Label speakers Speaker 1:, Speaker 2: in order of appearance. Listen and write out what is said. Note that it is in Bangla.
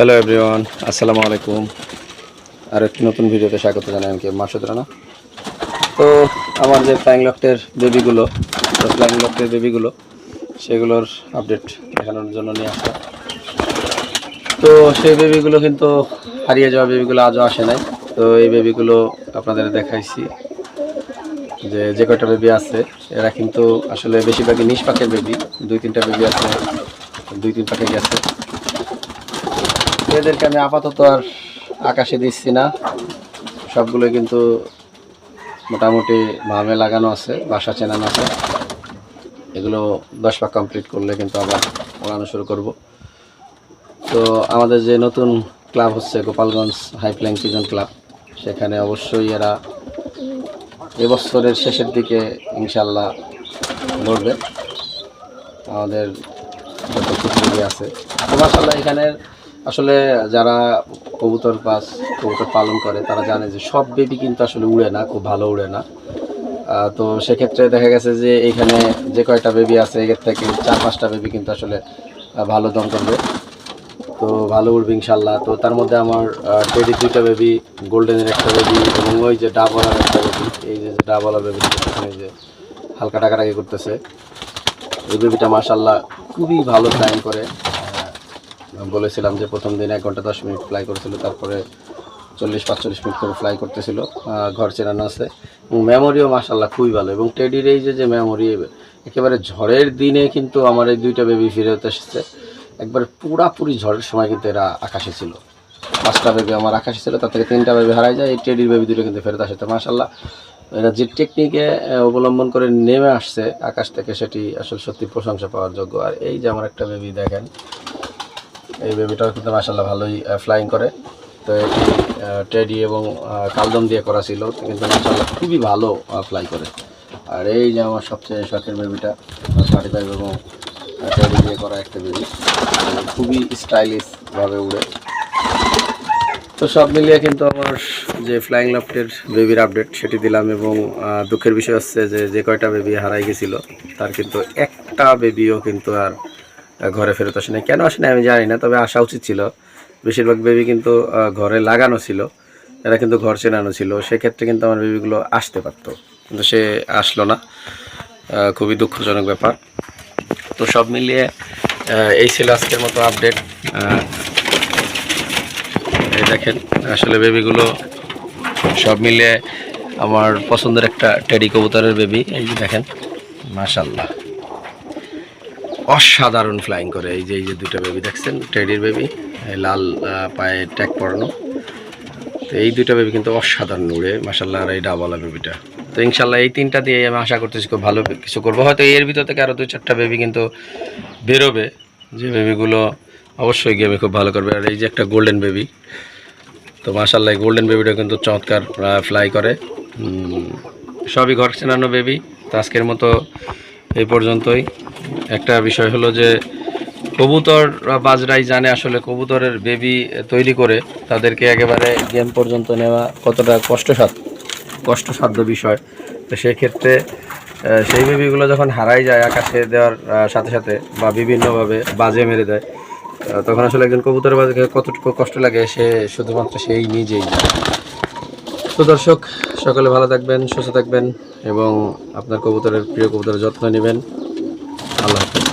Speaker 1: হ্যালো এভরিওয়ান আসসালামু আলাইকুম আর একটি নতুন ভিডিওতে স্বাগত জানাই আমি মাসুদ রানা। তো আমার যে ফ্লাইং লফটের বেবিগুলো ফ্লাইং লফটের বেবিগুলো সেগুলোর আপডেট দেখানোর জন্য নিয়ে আসা তো সেই বেবিগুলো কিন্তু হারিয়ে যাওয়া বেবিগুলো আজও আসে নাই। তো এই বেবিগুলো আপনাদের দেখাইছি। যে যে কয়টা বেবি আছে, এরা কিন্তু আসলে বেশিরভাগই নিষ্পাকের বেবি দুই তিনটা বেবি আছে, দুই তিন পাকে গেছে এদেরকে আমি আপাতত আর আকাশে দিচ্ছি না। সবগুলো কিন্তু মোটামুটি মামে লাগানো আছে, বাসা চেনানো আছে। এগুলো দশ পাক কমপ্লিট করলে কিন্তু আবার ওড়ানো শুরু করব। তো আমাদের যে নতুন ক্লাব হচ্ছে Gopalganj high flying pigeon club, সেখানে অবশ্যই এরা এবছরের শেষের দিকে ইনশাল্লাহ লড়বে। আমাদের যত আছে। মাসাল্লাহ এখানের আসলে যারা কবুতর পাস, কবুতর পালন করে, তারা জানে যে সব বেবি কিন্তু আসলে উড়ে না, খুব ভালো উড়ে না। তো সেক্ষেত্রে দেখা গেছে যে এখানে যে কয়টা বেবি আছে এর থেকে চার পাঁচটা বেবি কিন্তু আসলে ভালো দম করবে। তো ভালো উড়বে ইনশাল্লাহ তো তার মধ্যে আমার টেডি দুইটা বেবি, গোল্ডেনের একটা বেবি এবং ওই যে ডাবলার একটা বেবি, এই যে ডাবলা বেবি এই যে হালকা টাকাটাকি করতেছে। এই বেবিটা মাশাল্লাহ খুবই ভালো ফ্লাইং করে। বলেছিলাম যে প্রথম দিন এক ঘণ্টা দশ মিনিট ফ্লাই করেছিল, তারপরে চল্লিশ, পাঁচচল্লিশ মিনিট করে ফ্লাই করতেছিল ঘর চেনানো আছে। এবং মেমোরিও মাশাল্লাহ খুবই ভালো। এবং টেডির এই যে যে মেমোরি একেবারে ঝড়ের দিনে কিন্তু আমার এই দুইটা বেবি ফিরত এসেছে। একবার পুরাপুরি ঝড়ের সময় কিন্তু এরা আকাশে ছিল। পাঁচটা বেবি আমার আকাশে ছিল, তার থেকে তিনটা বেবি হারাই যায়, এই টেডির বেবি দুটো কিন্তু ফেরত আসে। তো মাশাল্লাহ এরা যে টেকনিকে অবলম্বন করে নেমে আসছে, আকাশ থেকে সেটি আসলে সত্যি প্রশংসা পাওয়ার যোগ্য। আর এই যে আমার একটা বেবি দেখেন এই বেবিটাও কিন্তু মাসাল্লাহ ভালোই ফ্লাইং করে। তো এটি টেডি এবং কালদম দিয়ে করা ছিল। কিন্তু মাসাল্লাহ খুবই ভালো ফ্লাই করে। আর এই যে আমার সবচেয়ে শখের বেবিটা ফাইভ এবং টেডি দিয়ে করা একটা বেবি খুবই স্টাইলিশভাবে উড়ে। তো সব মিলিয়ে কিন্তু আমার যে ফ্লাইং লফটের বেবির আপডেট সেটি দিলাম এবং দুঃখের বিষয় হচ্ছে যে যে কয়টা বেবি হারাই গেছিল, তার কিন্তু একটা বেবিও কিন্তু আর ঘরে ফেরত আসে নাই। কেন আসে নাই আমি জানি না, তবে আসা উচিত ছিল। বেশিরভাগ বেবি কিন্তু ঘরে লাগানো ছিল। এরা কিন্তু ঘর চেনানো ছিল। সেক্ষেত্রে কিন্তু আমার বেবিগুলো আসতে পারতো। কিন্তু সে আসলো না। খুবই দুঃখজনক ব্যাপার। তো সব মিলিয়ে এই ছিল আজকের মতো আপডেট এই দেখেন, আসলে বেবিগুলো সব মিলিয়ে আমার পছন্দের একটা টেডি কবুতরের বেবি এই দেখেন মাশাল্লাহ অসাধারণ ফ্লাইং করে। এই যে এই যে দুটো বেবি দেখছেন টেডির বেবি লাল পায়ে ট্যাগ পরানো। তো এই দুটো বেবি কিন্তু অসাধারণ উড়ে মাসাল্লাহ আর এই ডাবলা বেবিটা তো ইনশাল্লাহ এই তিনটা দিয়ে আমি আশা করতেছি খুব ভালো কিছু করব। হয়তো এর ভিতর থেকে আরও দুই চারটা বেবি কিন্তু বেরোবে। যে বেবিগুলো অবশ্যই গেমে খুব ভালো করবে। আর এই যে একটা গোল্ডেন বেবি তো মাসাল্লাহ গোল্ডেন বেবিটা কিন্তু চমৎকার ফ্লাই করে। সবই ঘর চেনানো বেবি তো আজকের মতো এই পর্যন্তই। একটা বিষয় হলো যে কবুতর বাজরাই জানে আসলে কবুতরের বেবি তৈরি করে, তাদেরকে একেবারে গেম পর্যন্ত নেওয়া কতটা কষ্টসাধ্য কষ্টসাধ্য বিষয় তো সেক্ষেত্রে সেই বেবিগুলো যখন হারাই যায় আকাশে দেওয়ার সাথে সাথে বা বিভিন্নভাবে বাজে মেরে দেয় তখন আসলে একজন কবুতর বাজকে কতটুকু কষ্ট লাগে সে শুধুমাত্র সেই নিজেই। তো দর্শক, সকলে ভালো থাকবেন, সুস্থ থাকবেন এবং আপনার কবুতরের প্রিয় কবুতরের যত্ন নেবেন আল্লাহ হাফেজ।